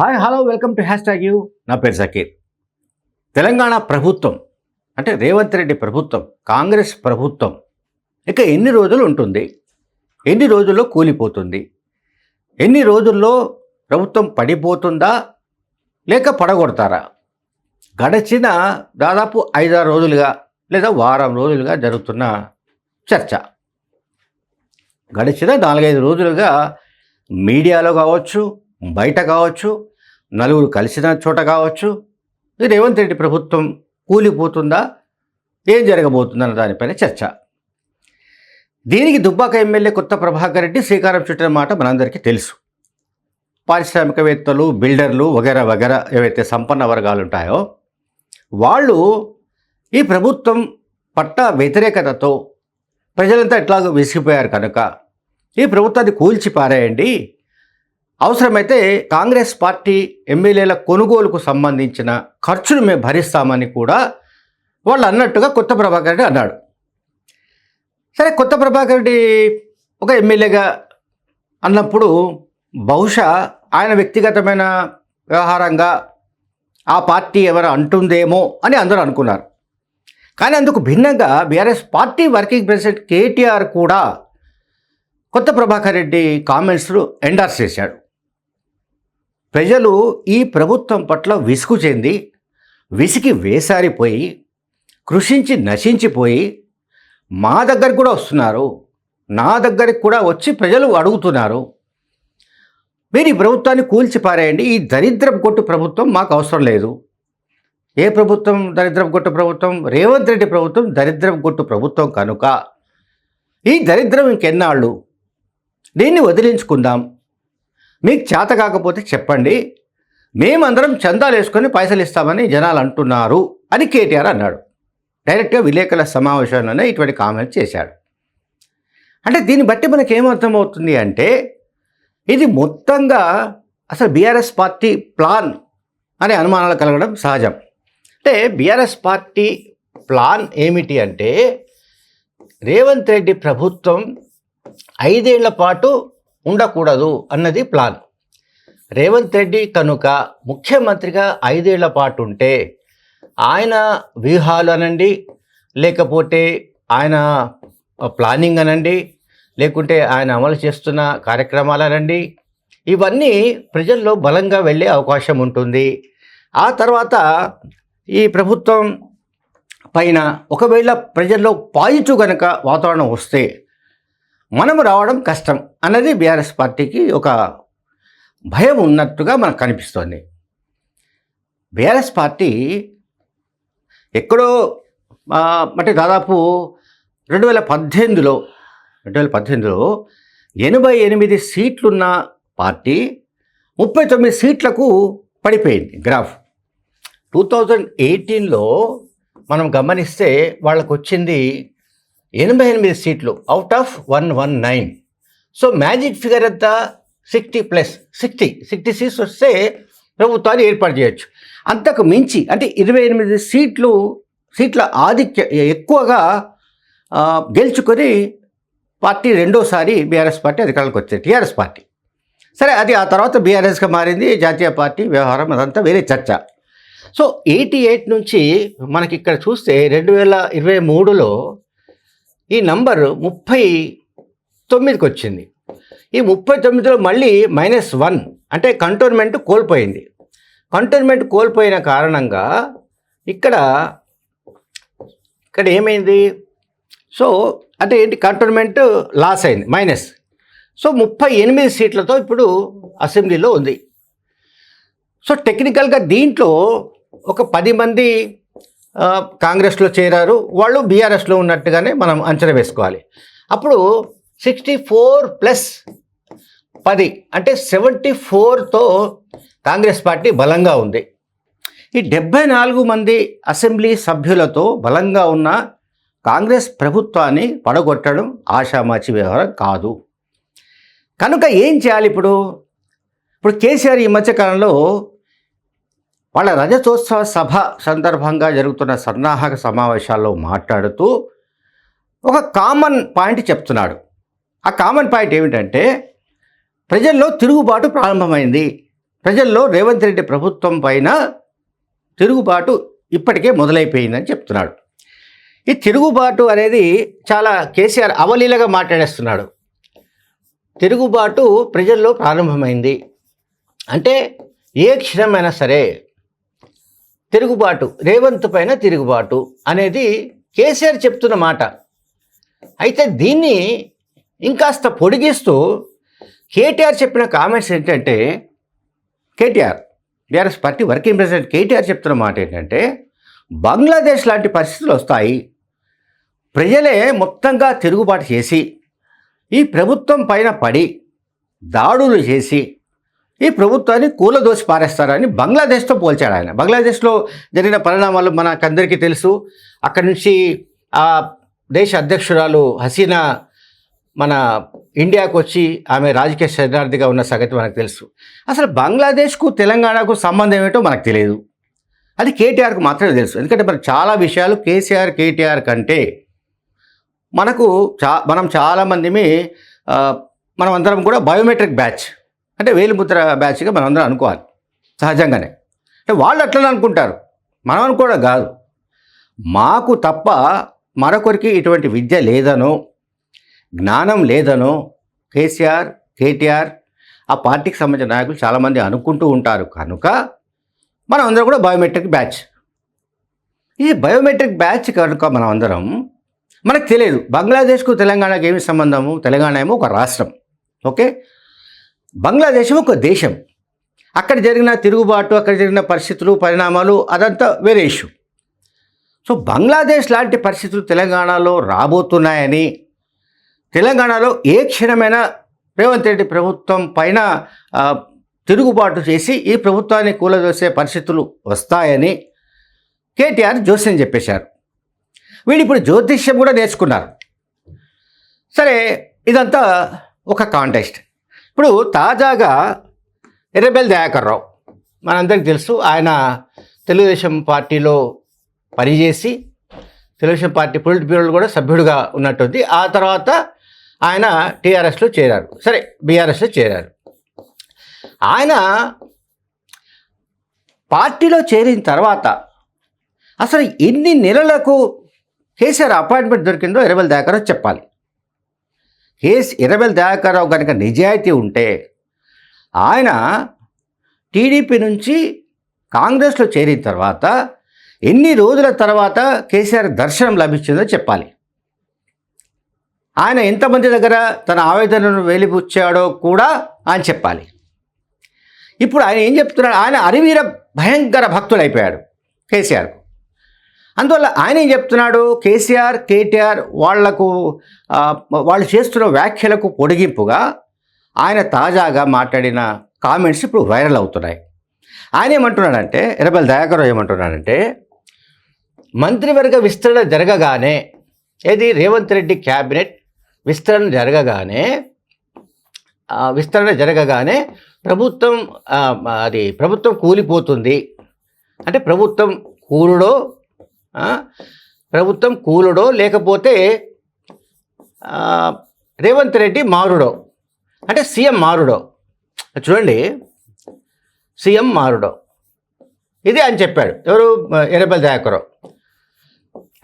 Hi hello welcome to hashtag U. నా పేరు సకీర్ తెలంగాణ ప్రభుత్వం అంటే రేవంత్ రెడ్డి ప్రభుత్వం కాంగ్రెస్ ప్రభుత్వం ఇక ఎన్ని రోజులు ఉంటుంది? ఎన్ని రోజుల్లో కూలిపోతుంది? ఎన్ని రోజుల్లో ప్రభుత్వం పడిపోతుందా? లేక పడగొడతారా? గడిచిన దాదాపు ఐదారు రోజులుగా లేదా వారం రోజులుగా జరుగుతున్న చర్చ. గడిచిన నాలుగైదు రోజులుగా మీడియాలో కావచ్చు బయట కావచ్చు నలుగురు కలిసిన చోట కావచ్చు. రేవంత్ రెడ్డి ప్రభుత్వం కూలిపోతుందా? ఏం జరగబోతుందన్న దానిపైన చర్చ. దీనికి దుబ్బాక ఎమ్మెల్యే కొత్త ప్రభాకర్ రెడ్డి శ్రీకారం చుట్టిన మాట మనందరికీ తెలుసు. పారిశ్రామికవేత్తలు బిల్డర్లు వగేరా వగేరా ఏవైతే సంపన్న వర్గాలు ఉంటాయో వాళ్ళు ఈ ప్రభుత్వం పట్ట వ్యతిరేకతతో ప్రజలంతా ఎట్లాగో విసిగిపోయారు కనుక ఈ ప్రభుత్వాన్ని కూల్చి పారేయండి అవసరమైతే కాంగ్రెస్ పార్టీ ఎమ్మెల్యేల కొనుగోలుకు సంబంధించిన ఖర్చును మేము భరిస్తామని కూడా వాళ్ళు అన్నట్టుగా కొత్త ప్రభాకర్ రెడ్డి అన్నాడు. సరే కొత్త ప్రభాకర్ రెడ్డి ఒక ఎమ్మెల్యేగా అన్నప్పుడు బహుశా ఆయన వ్యక్తిగతమైన వ్యవహారంగా ఆ పార్టీ ఎవరు అంటుందేమో అని అందరూ అనుకున్నారు. కానీ అందుకు భిన్నంగా BRS party working president KTR కూడా కొత్త ప్రభాకర్ రెడ్డి కామెంట్స్ను ఎండార్స్ చేశాడు. ప్రజలు ఈ ప్రభుత్వం పట్ల విసుగు చెంది విసికి వేసారిపోయి కృషించి నశించిపోయి మా దగ్గరికి కూడా వస్తున్నారు నా దగ్గరికి కూడా వచ్చి ప్రజలు అడుగుతున్నారు. మీరు ఈ ప్రభుత్వాన్ని కూల్చిపారేయండి ఈ దరిద్రం కొట్టు ప్రభుత్వం మాకు అవసరం లేదు. ఏ ప్రభుత్వం దరిద్రం కొట్టు ప్రభుత్వం? రేవంత్ రెడ్డి ప్రభుత్వం దరిద్రం కొట్టు ప్రభుత్వం కనుక. ఈ దరిద్రం ఇంకెన్నాళ్ళు? దీన్ని వదిలించుకుందాం. మీకు చేత కాకపోతే చెప్పండి. మేమందరం చందాలు వేసుకొని పైసలు ఇస్తామని జనాలు అంటున్నారు అని కేటీఆర్ అన్నాడు. డైరెక్ట్గా విలేకరుల సమావేశంలోనే ఇటువంటి కామెంట్ చేశాడు. అంటే దీన్ని బట్టి మనకి ఏమర్థమవుతుంది అంటే ఇది మొత్తంగా అసలు బీఆర్ఎస్ పార్టీ ప్లాన్ అనే అనుమానాలు కలగడం సహజం. అంటే బీఆర్ఎస్ పార్టీ ప్లాన్ ఏమిటి అంటే రేవంత్ రెడ్డి ప్రభుత్వం ఐదేళ్ళ పాటు ఉండకూడదు అన్నది ప్లాన్. రేవంత్ రెడ్డి కనుక ముఖ్యమంత్రిగా ఐదేళ్ళ పాటు ఉంటే ఆయన వ్యూహాలు అనండి లేకపోతే ఆయన ప్లానింగ్ అనండి లేకుంటే ఆయన అమలు చేస్తున్న కార్యక్రమాలు అనండి ఇవన్నీ ప్రజల్లో బలంగా వెళ్ళే అవకాశం ఉంటుంది. ఆ తర్వాత ఈ ప్రభుత్వం పైన ఒకవేళ ప్రజల్లో పాజిటివ్ కనుక వాతావరణం వస్తే మనం రావడం కష్టం. అన్నది బీఆర్ఎస్ పార్టీకి ఒక భయం ఉన్నట్టుగా మనకు కనిపిస్తోంది. బీఆర్ఎస్ పార్టీ ఎక్కడో అంటే దాదాపు రెండు వేల పద్దెనిమిదిలో రెండు వేల పద్దెనిమిదిలో ఎనభై ఎనిమిది సీట్లున్న పార్టీ ముప్పై తొమ్మిది సీట్లకు పడిపోయింది గ్రాఫ్. టూ థౌజండ్ ఎయిటీన్లో మనం గమనిస్తే వాళ్ళకు వచ్చింది ఎనభై ఎనిమిది సీట్లు out of one one nine. So magic figure ఎంత sixty plus sixty sixty seats వస్తే ప్రభుత్వాన్ని ఏర్పాటు చేయొచ్చు. అంతకు మించి అంటే ఇరవై ఎనిమిది సీట్లు సీట్ల ఆధిక్య ఎక్కువగా గెలుచుకొని పార్టీ రెండోసారి బీఆర్ఎస్ పార్టీ అధికారంలోకి వచ్చింది టీఆర్ఎస్ పార్టీ. సరే అది ఆ తర్వాత బీఆర్ఎస్గా మారింది జాతీయ పార్టీ వ్యవహారం అదంతా వేరే చర్చ. సో ఎయిటీ ఎయిట్ నుంచి మనకి ఇక్కడ చూస్తే రెండు వేల ఇరవై మూడులో ఈ నంబరు ముప్పై తొమ్మిదికి వచ్చింది ఈ ముప్పై తొమ్మిదిలో మళ్ళీ మైనస్ వన్ అంటే కంటోన్మెంట్ కోల్పోయింది. కంటోన్మెంట్ కోల్పోయిన కారణంగా ఇక్కడ ఇక్కడ ఏమైంది? సో అంటే ఏంటి? కంటోన్మెంట్ లాస్ అయింది మైనస్. సో ముప్పై ఎనిమిది సీట్లతో ఇప్పుడు అసెంబ్లీలో ఉంది. సో టెక్నికల్గా దీంట్లో ఒక పది మంది కాంగ్రెస్లో చేరారు. వాళ్ళు బీఆర్ఎస్లో ఉన్నట్టుగానే మనం అంచనా వేసుకోవాలి. అప్పుడు సిక్స్టీ ఫోర్ ప్లస్ పది అంటే సెవెంటీ ఫోర్తో కాంగ్రెస్ పార్టీ బలంగా ఉంది. ఈ డెబ్బై నాలుగు మంది అసెంబ్లీ సభ్యులతో బలంగా ఉన్న కాంగ్రెస్ ప్రభుత్వాన్ని పడగొట్టడం ఆషామాచి వ్యవహారం కాదు. కనుక ఏం చేయాలి ఇప్పుడు? ఇప్పుడు కేసీఆర్ ఈ మధ్యకాలంలో వాళ్ళ రజతోత్సవ సభ సందర్భంగా జరుగుతున్న సన్నాహక సమావేశాల్లో మాట్లాడుతూ ఒక కామన్ పాయింట్ చెప్తున్నాడు. ఆ కామన్ పాయింట్ ఏమిటంటే ప్రజల్లో తిరుగుబాటు ప్రారంభమైంది. ప్రజల్లో రేవంత్ రెడ్డి ప్రభుత్వం పైన తిరుగుబాటు ఇప్పటికే మొదలైపోయిందని చెప్తున్నాడు. ఈ తిరుగుబాటు అనేది చాలా కేసీఆర్ అవలీలగా మాట్లాడేస్తున్నాడు. తిరుగుబాటు ప్రజల్లో ప్రారంభమైంది. అంటే ఏ క్షణమైనా సరే తిరుగుబాటు రేవంత్ పైన తిరుగుబాటు అనేది కేసీఆర్ చెప్తున్న మాట. అయితే దీన్ని ఇంకాస్త పొడిగిస్తూ కేటీఆర్ చెప్పిన కామెంట్స్ ఏంటంటే KTR BRS party working president KTR చెప్తున్న మాట ఏంటంటే బంగ్లాదేశ్ లాంటి పరిస్థితులు వస్తాయి. ప్రజలే మొత్తంగా తిరుగుబాటు చేసి ఈ ప్రభుత్వం పైన పడి దాడులు చేసి ఈ ప్రభుత్వాన్ని కూలదోసి పారేస్తారని బంగ్లాదేశ్తో పోల్చాడు ఆయన. బంగ్లాదేశ్లో జరిగిన పరిణామాలు మనకందరికీ తెలుసు. అక్కడి నుంచి ఆ దేశ అధ్యక్షురాలు హసీనా మన ఇండియాకు వచ్చి ఆమె రాజకీయ శరణార్థిగా ఉన్న సంగతి మనకు తెలుసు. అసలు బంగ్లాదేశ్కు తెలంగాణకు సంబంధం ఏమిటో మనకు తెలియదు. అది కేటీఆర్కు మాత్రమే తెలుసు. ఎందుకంటే మనకు చాలా విషయాలు కేసీఆర్ కేటీఆర్ కంటే మనకు చా మనం చాలామందిమి మనం అందరం కూడా బయోమెట్రిక్ బ్యాచ్. అంటే వేలిముద్ర బ్యాచ్గా మనం అందరం అనుకోవాలి. సహజంగానే. అంటే వాళ్ళు అట్లనే అనుకుంటారు. మనం అనుకోవడం కాదు. మాకు తప్ప మరొకరికి ఇటువంటి విద్య లేదనో జ్ఞానం లేదనో కేసీఆర్ కేటీఆర్ ఆ పార్టీకి సంబంధించిన నాయకులు చాలామంది అనుకుంటూ ఉంటారు. కనుక మనం అందరం కూడా బయోమెట్రిక్ బ్యాచ్. ఈ బయోమెట్రిక్ బ్యాచ్ కనుక మనం అందరం మనకు తెలియదు. బంగ్లాదేశ్కు తెలంగాణకు ఏమి సంబంధము? తెలంగాణ ఏమో ఒక రాష్ట్రం. ఓకే? బంగ్లాదేశం ఒక దేశం. అక్కడ జరిగిన తిరుగుబాటు అక్కడ జరిగిన పరిస్థితులు పరిణామాలు అదంతా వేరే ఇష్యూ. సో బంగ్లాదేశ్ లాంటి పరిస్థితులు తెలంగాణలో రాబోతున్నాయని తెలంగాణలో ఏ క్షణమైనా రేవంత్ రెడ్డి ప్రభుత్వం పైన తిరుగుబాటు చేసి ఈ ప్రభుత్వాన్ని కూలదోసే పరిస్థితులు వస్తాయని కేటీఆర్ జోస్యం చెప్పేశారు. వీళ్ళు ఇప్పుడు జ్యోతిష్యం కూడా నేర్చుకున్నారు. సరే ఇదంతా ఒక కాంటెస్ట్ ఇప్పుడు తాజాగా ఎర్రబెల్ దయాకర్ రావు మనందరికీ తెలుసు ఆయన తెలుగుదేశం పార్టీలో పనిచేసి తెలుగుదేశం పార్టీ పొలిట్ బ్యూరోలో కూడా సభ్యుడిగా ఉన్నట్టుంది. ఆ తర్వాత ఆయన టీఆర్ఎస్లో చేరారు. సరే బీఆర్ఎస్లో చేరారు. ఆయన పార్టీలో చేరిన తర్వాత అసలు ఎన్ని నెలలకు కేసీఆర్ అపాయింట్మెంట్ దొరికిందో ఇరవై దయాకరావు చెప్పాలి. కేసు ఇరవై దయాకరావు కనుక నిజాయితీ ఉంటే ఆయన టీడీపీ నుంచి కాంగ్రెస్లో చేరిన తర్వాత ఎన్ని రోజుల తర్వాత కేసీఆర్ దర్శనం లభించిందో చెప్పాలి. ఆయన ఎంతమంది దగ్గర తన ఆవేదనను వెలిపుచ్చాడో కూడా ఆయన చెప్పాలి. ఇప్పుడు ఆయన ఏం చెప్తున్నాడు? ఆయన అరివీర భయంకర భక్తుడు అయిపోయాడు కేసీఆర్కు. అందువల్ల ఆయన ఏం చెప్తున్నాడు? కేసీఆర్ కేటీఆర్ వాళ్ళకు వాళ్ళు చేస్తున్న వ్యాఖ్యలకు పొడిగింపుగా ఆయన తాజాగా మాట్లాడిన కామెంట్స్ ఇప్పుడు వైరల్ అవుతున్నాయి. ఆయన ఏమంటున్నాడంటే ఎర్రబెల్ దయాకర్ ఏమంటున్నాడంటే మంత్రివర్గ విస్తరణ జరగగానే ఏది? రేవంత్ రెడ్డి క్యాబినెట్ విస్తరణ జరగగానే విస్తరణ జరగగానే ప్రభుత్వం అది ప్రభుత్వం కూలిపోతుంది. అంటే ప్రభుత్వం కూలుడో ప్రభుత్వం కూలుడో లేకపోతే రేవంత్ రెడ్డి మారుడో. అంటే సీఎం మారుడో. చూడండి సీఎం మారుడో. ఇది అని చెప్పాడు. ఎవరు? ఎర్రబెల్ దయాకరావు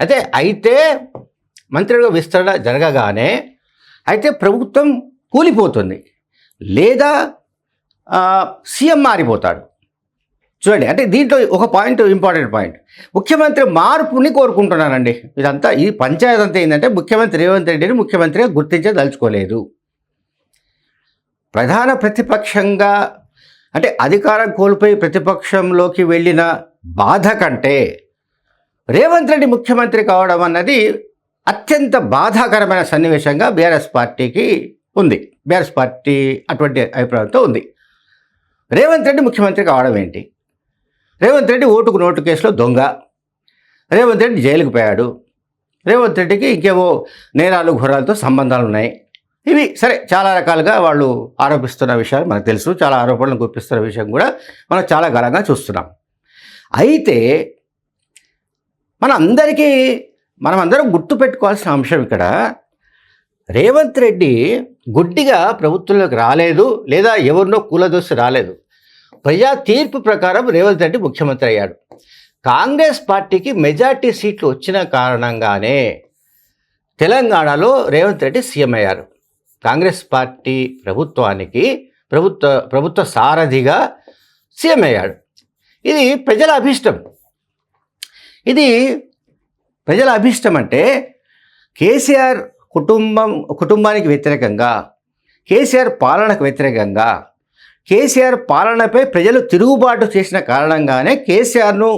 అయితే అయితే మంత్రిగా విస్తరణ జరగగానే అయితే ప్రభుత్వం కూలిపోతుంది. లేదా సీఎం మారిపోతాడు. చూడండి అంటే దీంట్లో ఒక పాయింట్ ఇంపార్టెంట్ పాయింట్. ముఖ్యమంత్రి మార్పుని కోరుకుంటున్నానండి ఇదంతా ఈ పంచాయత్ అంతా ఏంటంటే ముఖ్యమంత్రి రేవంత్ రెడ్డిని ముఖ్యమంత్రిగా గుర్తించదలుచుకోలేదు. ప్రధాన ప్రతిపక్షంగా అంటే అధికారం కోల్పోయి ప్రతిపక్షంలోకి వెళ్ళిన బాధ కంటే రేవంత్ రెడ్డి ముఖ్యమంత్రి కావడం అన్నది అత్యంత బాధాకరమైన సన్నివేశంగా బీఆర్ఎస్ పార్టీకి ఉంది. బీఆర్ఎస్ పార్టీ అటువంటి అభిప్రాయంతో ఉంది. రేవంత్ రెడ్డి ముఖ్యమంత్రి కావడం ఏంటి? రేవంత్ రెడ్డి ఓటుకు నోటు కేసులో దొంగ. రేవంత్ రెడ్డి జైలుకు పోయాడు. రేవంత్ రెడ్డికి ఇంకేవో నేరాలు ఘోరాలతో సంబంధాలు ఉన్నాయి. ఇవి సరే చాలా రకాలుగా వాళ్ళు ఆరోపిస్తున్న విషయాలు మనకు తెలుసు. చాలా ఆరోపణలు గుప్పిస్తున్న విషయం కూడా మనం చాలా గలంగా చూస్తున్నాం. అయితే మన అందరికీ మనం అందరం గుర్తుపెట్టుకోవాల్సిన అంశం ఇక్కడ. రేవంత్ రెడ్డి గుడ్డిగా ప్రభుత్వంలోకి రాలేదు లేదా ఎవరినో కూలదోసి రాలేదు. ప్రజా తీర్పు ప్రకారం రేవంత్ రెడ్డి ముఖ్యమంత్రి అయ్యాడు. కాంగ్రెస్ పార్టీకి మెజార్టీ సీట్లు వచ్చిన కారణంగానే తెలంగాణలో రేవంత్ రెడ్డి సీఎం అయ్యారు. కాంగ్రెస్ పార్టీ ప్రభుత్వానికి ప్రభుత్వ ప్రభుత్వ సారథిగా సీఎం అయ్యాడు. ఇది ప్రజల అభిష్టం. ఇది ప్రజల అభిష్టం అంటే కేసీఆర్ కుటుంబం కుటుంబానికి వ్యతిరేకంగా కేసీఆర్ పాలనకు వ్యతిరేకంగా కేసీఆర్ పాలనపై ప్రజలు తిరుగుబాటు చేసిన కారణంగానే కేసీఆర్ను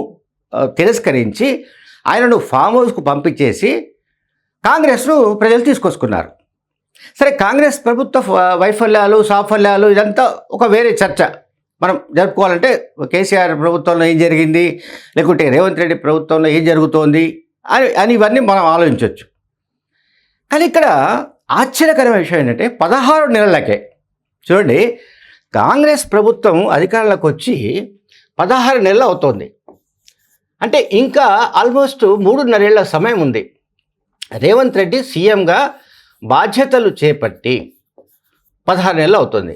తిరస్కరించి ఆయనను ఫామ్ హౌస్కు పంపించేసి కాంగ్రెస్ను ప్రజలు తీసుకొచ్చుకున్నారు. సరే కాంగ్రెస్ ప్రభుత్వ వైఫల్యాలు సాఫల్యాలు ఇదంతా ఒక వేరే చర్చ. మనం జరుపుకోవాలంటే కేసీఆర్ ప్రభుత్వంలో ఏం జరిగింది? లేకుంటే రేవంత్ రెడ్డి ప్రభుత్వంలో ఏం జరుగుతోంది? అని అని ఇవన్నీ మనం ఆలోచించవచ్చు కానీ ఇక్కడ ఆశ్చర్యకరమైన విషయం ఏంటంటే పదహారు నెలలకే చూడండి కాంగ్రెస్ ప్రభుత్వం అధికారంలోకి వచ్చి పదహారు నెలలు అవుతోంది. అంటే ఇంకా ఆల్మోస్ట్ మూడున్నరేళ్ళ సమయం ఉంది. రేవంత్ రెడ్డి సీఎంగా బాధ్యతలు చేపట్టి పదహారు నెలలు అవుతుంది.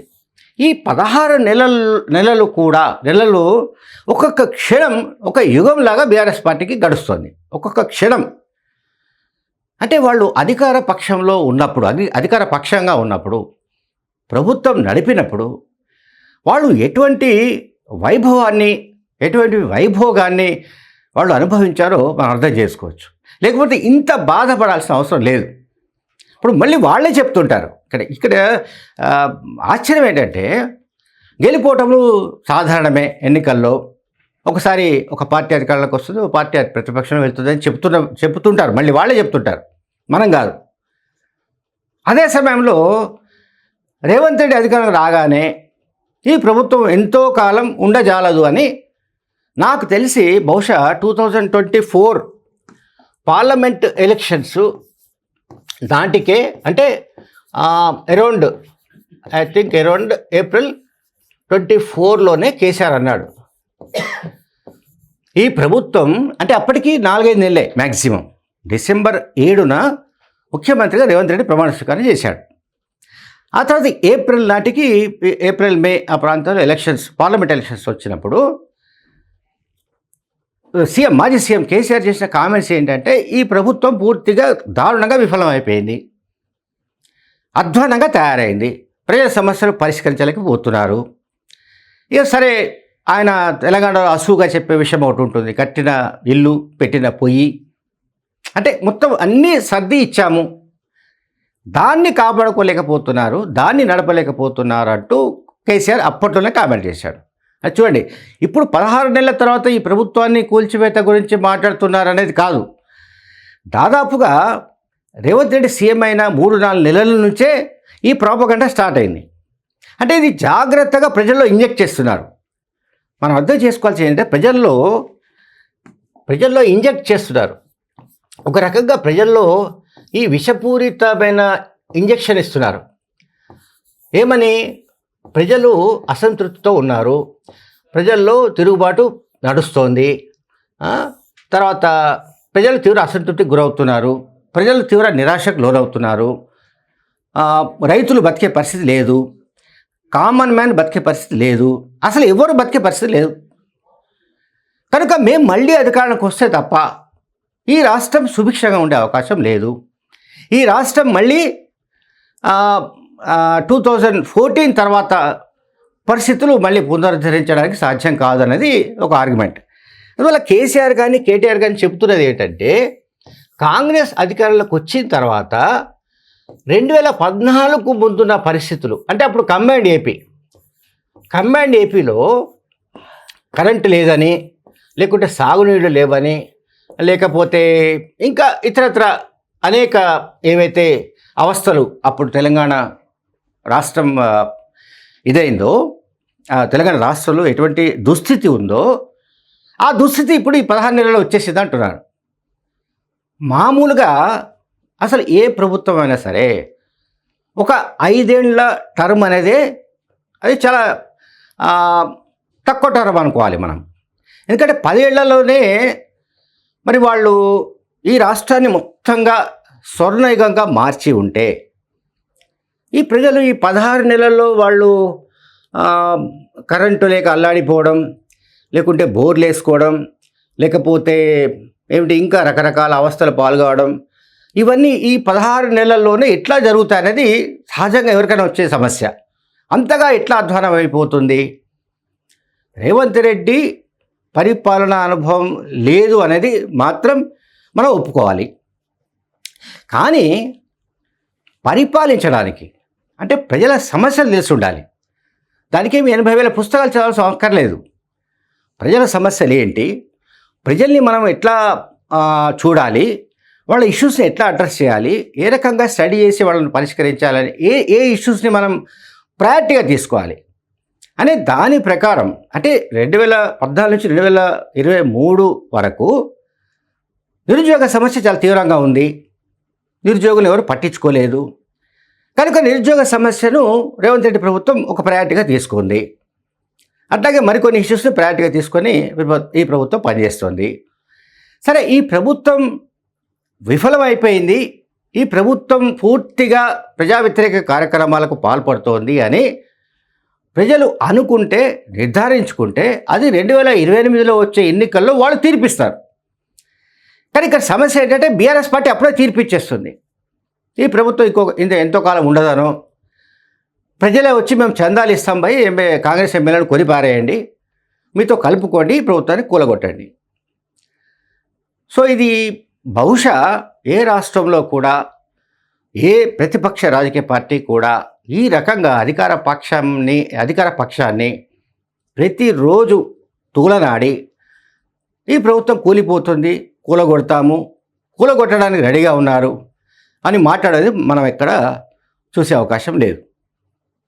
ఈ పదహారు నెలలు నెలలు కూడా నెలలు ఒక్కొక్క క్షణం ఒక యుగంలాగా బీఆర్ఎస్ పార్టీకి గడుస్తుంది. ఒక్కొక్క క్షణం. అంటే వాళ్ళు అధికార పక్షంలో ఉన్నప్పుడు అది అధికార పక్షంగా ఉన్నప్పుడు ప్రభుత్వం నడిపినప్పుడు వాళ్ళు ఎటువంటి వైభవాన్ని ఎటువంటి వైభోగాన్ని వాళ్ళు అనుభవించారో మనం అర్థం చేసుకోవచ్చు. లేకపోతే ఇంత బాధపడాల్సిన అవసరం లేదు. ఇప్పుడు మళ్ళీ వాళ్ళే చెప్తుంటారు. ఇక్కడ ఇక్కడ ఆశ్చర్యం ఏంటంటే గెలిపోవటంలో సాధారణమే ఎన్నికల్లో. ఒకసారి ఒక పార్టీ అధికారంలోకి వస్తుంది ఒక పార్టీ ప్రతిపక్షం వెళ్తుందని చెప్తున్న చెప్తుంటారు మళ్ళీ వాళ్ళే చెప్తుంటారు మనం కాదు. అదే సమయంలో రేవంత్ రెడ్డి అధికారం రాగానే ఈ ప్రభుత్వం ఎంతో కాలం ఉండజాలదు అని నాకు తెలిసి బహుశా two thousand twenty four parliament elections దాటికే అంటే around I think around April twenty ఫోర్లోనే KCR అన్నాడు. ఈ ప్రభుత్వం అంటే అప్పటికి నాలుగైదు నెలలే మ్యాక్సిమం డిసెంబర్ ఏడున ముఖ్యమంత్రిగా రేవంత్ రెడ్డి ప్రమాణ స్వీకారం చేశాడు. ఆ తర్వాత ఏప్రిల్ నాటికి ఏప్రిల్ మే ఆ ప్రాంతంలో ఎలక్షన్స్ పార్లమెంట్ ఎలక్షన్స్ వచ్చినప్పుడు సీఎం మాజీ సీఎం కేసీఆర్ చేసిన కామెంట్స్ ఏంటంటే ఈ ప్రభుత్వం పూర్తిగా దారుణంగా విఫలమైపోయింది. అధ్వానంగా తయారైంది. ప్రజల సమస్యలు పరిష్కరించలేకపోతున్నారు ఇక సరే ఆయన తెలంగాణలో అసూగా చెప్పే విషయం ఒకటి ఉంటుంది. కట్టిన ఇల్లు పెట్టిన పొయ్యి. అంటే మొత్తం అన్నీ సర్ది ఇచ్చాము. దాన్ని కాపాడుకోలేకపోతున్నారు దాన్ని నడపలేకపోతున్నారు అంటూ కేసీఆర్ అప్పట్లోనే కామెంట్ చేశాడు. అది చూడండి ఇప్పుడు పదహారు నెలల తర్వాత ఈ ప్రభుత్వాన్ని కూల్చివేత గురించి మాట్లాడుతున్నారు అనేది కాదు. దాదాపుగా రేవంత్ రెడ్డి సీఎం అయిన మూడు నాలుగు నెలల నుంచే ఈ ప్రాపగండ స్టార్ట్ అయింది. అంటే ఇది జాగ్రత్తగా ప్రజల్లో ఇంజెక్ట్ చేస్తున్నారు. మనం అర్థం చేసుకోవాల్సింది ఏంటంటే ప్రజల్లో ప్రజల్లో ఇంజెక్ట్ చేస్తున్నారు. ఒక రకంగా ప్రజల్లో ఈ విషపూరితమైన ఇంజెక్షన్ ఇస్తున్నారు. ఏమని? ప్రజలు అసంతృప్తితో ఉన్నారు. ప్రజల్లో తిరుగుబాటు నడుస్తోంది. తర్వాత ప్రజలు తీవ్ర అసంతృప్తికి గురవుతున్నారు. ప్రజలు తీవ్ర నిరాశకు లోనవుతున్నారు. రైతులు బతికే పరిస్థితి లేదు. కామన్ మ్యాన్ బతికే పరిస్థితి లేదు. అసలు ఎవరు బతికే పరిస్థితి లేదు. కనుక మేము మళ్ళీ అధికారానికి వస్తే తప్ప ఈ రాష్ట్రం సుభిక్షంగా ఉండే అవకాశం లేదు. ఈ రాష్ట్రం మళ్ళీ టూ థౌజండ్ ఫోర్టీన్ తర్వాత పరిస్థితులు మళ్ళీ పునరుద్ధరించడానికి సాధ్యం కాదన్నది ఒక ఆర్గ్యుమెంట్. అందువల్ల కేసీఆర్ కానీ కేటీఆర్ కానీ చెప్తున్నది ఏంటంటే కాంగ్రెస్ అధికారంలోకి వచ్చిన తర్వాత రెండు వేల పద్నాలుగు ముందున్న పరిస్థితులు. అంటే అప్పుడు కంబైండ్ ఏపీ కంబైండ్ ఏపీలో కరెంటు లేదని లేకుంటే సాగునీళ్ళు లేవని లేకపోతే ఇంకా ఇతరత్ర అనేక ఏవైతే అవస్థలు అప్పుడు తెలంగాణ రాష్ట్రం ఇదైందో ఆ, తెలంగాణ రాష్ట్రంలో ఎటువంటి దుస్థితి ఉందో ఆ దుస్థితి ఇప్పుడు ఈ పదహారు నెలల్లో వచ్చేసింది అంటున్నాను. మామూలుగా అసలు ఏ ప్రభుత్వం అయినా సరే ఒక ఐదేళ్ళ టర్మ్ అనేది అది చాలా తక్కువ టర్మ్ అనుకోవాలి మనం. ఎందుకంటే పదేళ్ళలోనే మరి వాళ్ళు ఈ రాష్ట్రాన్ని మొత్తంగా స్వర్ణయుగంగా మార్చి ఉంటే ఈ ప్రజలు ఈ పదహారు నెలల్లో వాళ్ళు కరెంటు లేక అల్లాడిపోవడం లేకుంటే బోర్లు వేసుకోవడం లేకపోతే ఏమిటి? ఇంకా రకరకాల అవస్థలు పాల్గొవడం. ఇవన్నీ ఈ పదహారు నెలల్లోనే ఎట్లా జరుగుతాయనేది సహజంగా ఎవరికైనా వచ్చే సమస్య. అంతగా ఎట్లా అధ్వానం అయిపోతుంది? రేవంత్ రెడ్డి పరిపాలన అనుభవం లేదు అనేది మాత్రం మనం ఒప్పుకోవాలి. కానీ పరిపాలించడానికి అంటే ప్రజల సమస్యలు తెలిసి ఉండాలి దానికేమి ఎనభై వేల పుస్తకాలు చదవాల్సిన అవసరం లేదు ప్రజల సమస్యలు ఏంటి? ప్రజల్ని మనం ఎట్లా చూడాలి వాళ్ళ ఇష్యూస్ని ఎట్లా అడ్రస్ చేయాలి ఏ రకంగా స్టడీ చేసి వాళ్ళని పరిష్కరించాలని ఏ ఏ ఇష్యూస్ని మనం ప్రయారిటీగా తీసుకోవాలి అనే దాని ప్రకారం అంటే రెండు వేల పద్నాలుగు నుంచి రెండు వేల ఇరవై మూడు వరకు నిరుద్యోగ సమస్య చాలా తీవ్రంగా ఉంది. నిరుద్యోగులు ఎవరు పట్టించుకోలేదు. కనుక నిరుద్యోగ సమస్యను రేవంత్ రెడ్డి ప్రభుత్వం ఒక ప్రయారిటీగా తీసుకుంది. అట్లాగే మరికొన్ని ఇష్యూస్ని ప్రయారిటీగా తీసుకొని ఈ ప్రభుత్వం పనిచేస్తుంది. సరే ఈ ప్రభుత్వం విఫలమైపోయింది. ఈ ప్రభుత్వం పూర్తిగా ప్రజా వ్యతిరేక కార్యక్రమాలకు పాల్పడుతోంది అని ప్రజలు అనుకుంటే నిర్ధారించుకుంటే అది రెండు వేల ఇరవై ఎనిమిదిలో వచ్చే ఎన్నికల్లో వాళ్ళు తీర్పిస్తారు. కానీ ఇక్కడ సమస్య ఏంటంటే బీఆర్ఎస్ పార్టీ అప్పుడే తీర్పిచ్చేస్తుంది. ఈ ప్రభుత్వం ఇంకో ఇంత ఎంతో కాలం ఉండదనో ప్రజలే వచ్చి మేము చందాలు ఇస్తాం భయ్ ఎంఏ కాంగ్రెస్ ఎమ్మెల్యేలను కొని పారేయండి. మీతో కలుపుకోండి ప్రభుత్వాన్ని కూలగొట్టండి. సో ఇది బహుశా ఏ రాష్ట్రంలో కూడా ఏ ప్రతిపక్ష రాజకీయ పార్టీ కూడా ఈ రకంగా అధికార పక్షాన్ని అధికార పక్షాన్ని ప్రతిరోజు తూలనాడి ఈ ప్రభుత్వం కూలిపోతుంది కూలగొడతాము కూలగొట్టడానికి రెడీగా ఉన్నారు అని మాట్లాడేది మనం ఎక్కడ చూసే అవకాశం లేదు.